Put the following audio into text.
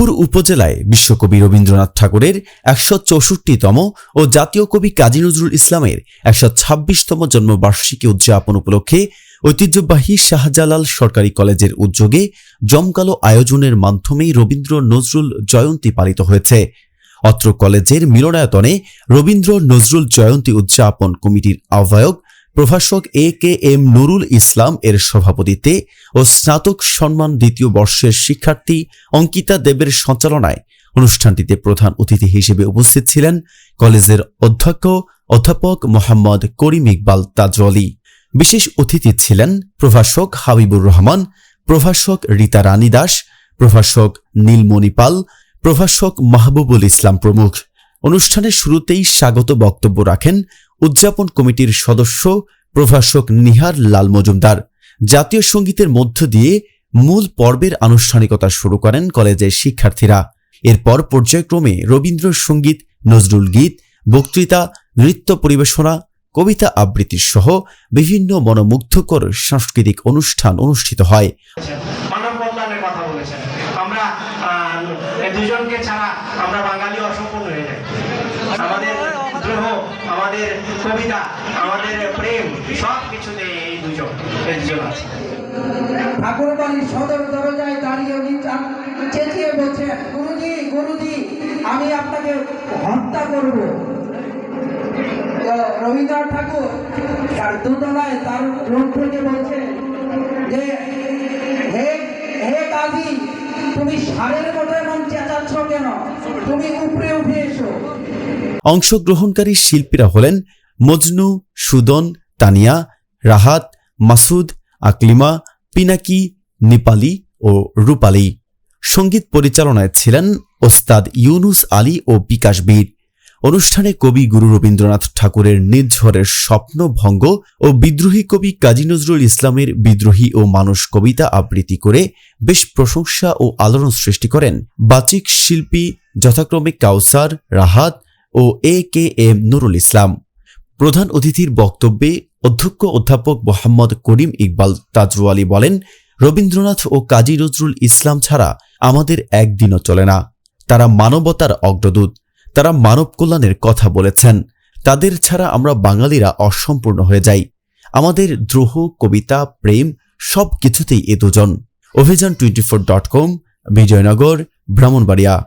চাঁদপুর উপজেলায় বিশ্বকবি রবীন্দ্রনাথ ঠাকুরের একশো চৌষট্টিতম ও জাতীয় কবি কাজী নজরুল ইসলামের একশো ছাব্বিশতম জন্মবার্ষিকী উদযাপন উপলক্ষে ঐতিহ্যবাহী শাহজালাল সরকারি কলেজের উদ্যোগে জমকালো আয়োজনের মাধ্যমে রবীন্দ্র নজরুল জয়ন্তী পালিত হয়েছে। অত্র কলেজের মিলনায়তনে রবীন্দ্র নজরুল জয়ন্তী উদযাপন কমিটির আহ্বায়ক প্রভাষক এ কে এম নুরুল ইসলাম এর সভাপতিত্বে ও স্নাতক সম্মান দ্বিতীয় বর্ষের শিক্ষার্থী অঙ্কিতা দেবের সঞ্চালনায় অনুষ্ঠানটিতে প্রধান অতিথি হিসেবে উপস্থিত ছিলেন কলেজের অধ্যক্ষ অধ্যাপক মোহাম্মদ করিম ইকবাল তাজওয়ালি বিশেষ অতিথি ছিলেন প্রভাষক হাবিবুর রহমান, প্রভাষক রীতা রানী দাস, প্রভাষক নীলমণি পাল, প্রভাষক মাহবুবুল ইসলাম প্রমুখ। অনুষ্ঠানের শুরুতেই স্বাগত বক্তব্য রাখেন উদযাপন কমিটির সদস্য প্রভাষক নিহার লাল মজুমদার। জাতীয় সঙ্গীতের মধ্য দিয়ে মূল পর্বের আনুষ্ঠানিকতা শুরু করেন কলেজের শিক্ষার্থীরা। এরপর পর্যায়ক্রমে রবীন্দ্রসঙ্গীত, নজরুল গীত, বক্তৃতা, নৃত্য পরিবেশনা, কবিতা আবৃত্তি সহ বিভিন্ন মনোমুগ্ধকর সাংস্কৃতিক অনুষ্ঠান অনুষ্ঠিত হয়। আমরা দুজনকে ছাড়া আমরা বাঙালি অসম্পূর্ণ হয়ে যাই। দ্রোহ আমাদের কবিতা, আমাদের প্রেম সব কিছুতে এই দুজন আছে। সদর দরজায় দাঁড়িয়ে চেঁচিয়ে বলছেন, গুরুজি গুরুজি, আমি আপনাকে হত্যা করব। রবীন্দ্রনাথ ঠাকুর তার দোতলায় তার থেকে বলছে যে, হে হে কাজী, তুমি সারের মতো এমন চেঁচাচ্ছ কেন? তুমি উপরে উঠে এসো। অংশগ্রহণকারী শিল্পীরা হলেন মজনু, সুদন, তানিয়া, রাহাত, মাসুদ, আকলিমা, পিনাকি, নিপালি ও রূপালী। সংগীত পরিচালনায় ছিলেন ওস্তাদ ইউনুস আলী ও বিকাশ বীর। অনুষ্ঠানে কবি গুরু রবীন্দ্রনাথ ঠাকুরের নির্ঝরের স্বপ্নভঙ্গ ও বিদ্রোহী কবি কাজী নজরুল ইসলামের বিদ্রোহী ও মানুষ কবিতা আবৃত্তি করে বেশ প্রশংসা ও আলোড়ন সৃষ্টি করেন। বাচিক শিল্পী, যথাক্রমে কাউসার, রাহাত ও A K M Nurul Islam. প্রধান অতিথির বক্তব্যে অধ্যক্ষ অধ্যাপক মোহাম্মদ করিম ইকবাল তাজওয়ালি বলেন, রবীন্দ্রনাথ ও কাজী নজরুল ইসলাম ছাড়া আমাদের একদিনও চলে না। তারা মানবতার অগ্রদূত, তারা মানব কল্যাণের কথা বলেছেন। তাদের ছাড়া আমরা বাঙালিরা অসম্পূর্ণ হয়ে যাই। আমাদের দ্রোহ, কবিতা, প্রেম সব কিছুতেই এ দুজন। Abhijan twenty four dot com, Bijoynagar, Brahmanbaria.